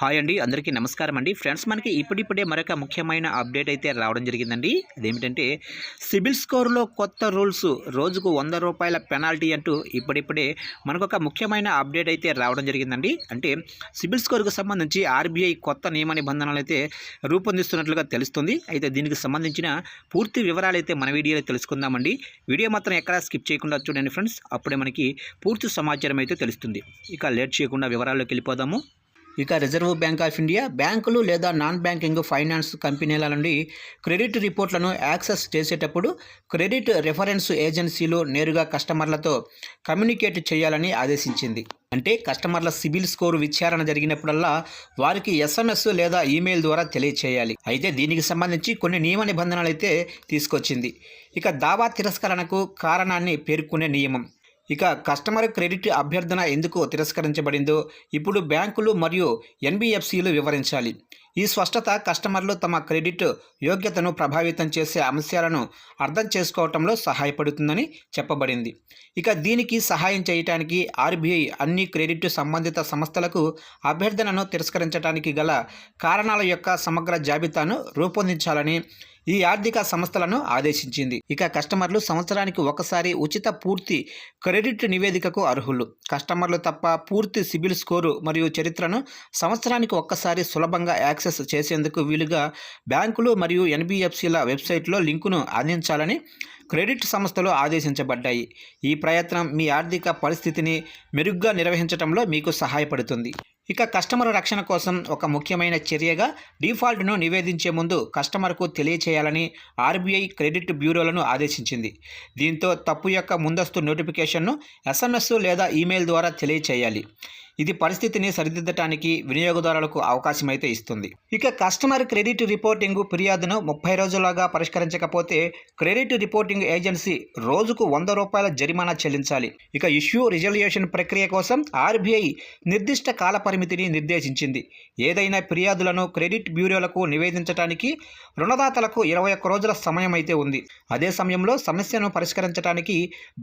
Hi అండి అందరికీ నమస్కారం అండి. ఫ్రెండ్స్ మనకి ఇప్పుడిప్పుడే మరొక ముఖ్యమైన అప్డేట్ అయితే రావడం జరిగిందండి. అదేమిటంటే సిబిల్ స్కోర్లో కొత్త రూల్స్ రోజుకు వంద రూపాయల పెనాల్టీ అంటూ ఇప్పుడిప్పుడే మనకు ఒక ముఖ్యమైన అప్డేట్ అయితే రావడం జరిగిందండి. అంటే సిబిల్ స్కోర్కు సంబంధించి ఆర్బీఐ కొత్త నియమ నిబంధనలు అయితే రూపొందిస్తున్నట్లుగా తెలుస్తుంది. అయితే దీనికి సంబంధించిన పూర్తి వివరాలు అయితే మన వీడియోలో తెలుసుకుందామండి. వీడియో మాత్రం ఎక్కడా స్కిప్ చేయకుండా చూడండి ఫ్రెండ్స్. అప్పుడే మనకి పూర్తి సమాచారం అయితే తెలుస్తుంది. ఇక లేట్ చేయకుండా వివరాల్లోకి వెళ్ళిపోదాము. ఇక రిజర్వ్ బ్యాంక్ ఆఫ్ ఇండియా బ్యాంకులు లేదా నాన్ బ్యాంకింగ్ ఫైనాన్స్ కంపెనీల నుండి క్రెడిట్ రిపోర్ట్లను యాక్సెస్ చేసేటప్పుడు క్రెడిట్ రెఫరెన్స్ ఏజెన్సీలు నేరుగా కస్టమర్లతో కమ్యూనికేట్ చేయాలని ఆదేశించింది. అంటే కస్టమర్ల సిబిల్ స్కోర్ విచారణ జరిగినప్పుడల్లా వారికి ఎస్ఎంఎస్ లేదా ఈమెయిల్ ద్వారా తెలియచేయాలి. అయితే దీనికి సంబంధించి కొన్ని నియమ నిబంధనలు అయితే తీసుకొచ్చింది. ఇక దావా తిరస్కరణకు కారణాన్ని పేర్కొనే నియమం. ఇక కస్టమర్ క్రెడిట్ అభ్యర్థన ఎందుకు తిరస్కరించబడిందో ఇప్పుడు బ్యాంకులు మరియు ఎన్బిఎఫ్సిలు వివరించాలి. ఈ స్పష్టత కస్టమర్లు తమ క్రెడిట్ యోగ్యతను ప్రభావితం చేసే అంశాలను అర్థం చేసుకోవటంలో సహాయపడుతుందని చెప్పబడింది. ఇక దీనికి సహాయం చేయటానికి ఆర్బీఐ అన్ని క్రెడిట్ సంబంధిత సంస్థలకు అభ్యర్థనను తిరస్కరించడానికి గల కారణాల యొక్క సమగ్ర జాబితాను రూపొందించాలని ఈ ఆర్థిక సంస్థలను ఆదేశించింది. ఇక కస్టమర్లు సంవత్సరానికి ఒకసారి ఉచిత పూర్తి క్రెడిట్ నివేదికకు అర్హులు. కస్టమర్లు తప్ప పూర్తి సిబిల్ స్కోరు మరియు చరిత్రను సంవత్సరానికి ఒక్కసారి సులభంగా యాక్సెస్ చేసేందుకు వీలుగా బ్యాంకులు మరియు ఎన్బిఎఫ్సిల వెబ్సైట్లో లింకును అందించాలని క్రెడిట్ సంస్థలు ఆదేశించబడ్డాయి. ఈ ప్రయత్నం మీ ఆర్థిక పరిస్థితిని మెరుగ్గా నిర్వహించడంలో మీకు సహాయపడుతుంది. ఇక కస్టమర్ రక్షణ కోసం ఒక ముఖ్యమైన చర్యగా డిఫాల్ట్ను నివేదించే ముందు కస్టమర్కు తెలియచేయాలని ఆర్బీఐ క్రెడిట్ బ్యూరోలను ఆదేశించింది. దీంతో తప్పు యొక్క ముందస్తు నోటిఫికేషన్ను ఎస్ఎంఎస్ లేదా ఈమెయిల్ ద్వారా తెలియచేయాలి. ఇది పరిస్థితిని సరిదిద్దటానికి వినియోగదారులకు అవకాశమైతే ఇస్తుంది. ఇక కస్టమర్ క్రెడిట్ రిపోర్టింగ్ ఫిర్యాదును ముప్పై రోజులుగా పరిష్కరించకపోతే క్రెడిట్ రిపోర్టింగ్ ఏజెన్సీ రోజుకు వంద రూపాయల జరిమానా చెల్లించాలి. ఇక ఇష్యూ రిజల్యూషన్ ప్రక్రియ కోసం ఆర్బీఐ నిర్దిష్ట కాల పరిమితిని నిర్దేశించింది. ఏదైనా ఫిర్యాదులను క్రెడిట్ బ్యూరోలకు నివేదించడానికి రుణదాతలకు ఇరవై ఒక్క రోజుల సమయం అయితే ఉంది. అదే సమయంలో సమస్యను పరిష్కరించడానికి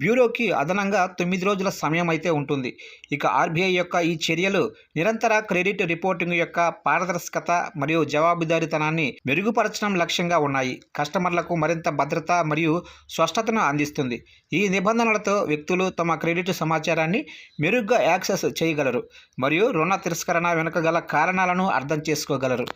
బ్యూరోకి అదనంగా తొమ్మిది రోజుల సమయం అయితే ఉంటుంది. ఇక ఆర్బీఐ యొక్క ఈ చర్యలు నిరంతర క్రెడిట్ రిపోర్టింగ్ యొక్క పారదర్శకత మరియు జవాబుదారీతనాన్ని మెరుగుపరచడం లక్ష్యంగా ఉన్నాయి. కస్టమర్లకు మరింత భద్రత మరియు స్పష్టతను అందిస్తుంది. ఈ నిబంధనలతో వ్యక్తులు తమ క్రెడిట్ సమాచారాన్ని మెరుగ్గా యాక్సెస్ చేయగలరు మరియు రుణ తిరస్కరణ వెనుక గల కారణాలను అర్థం చేసుకోగలరు.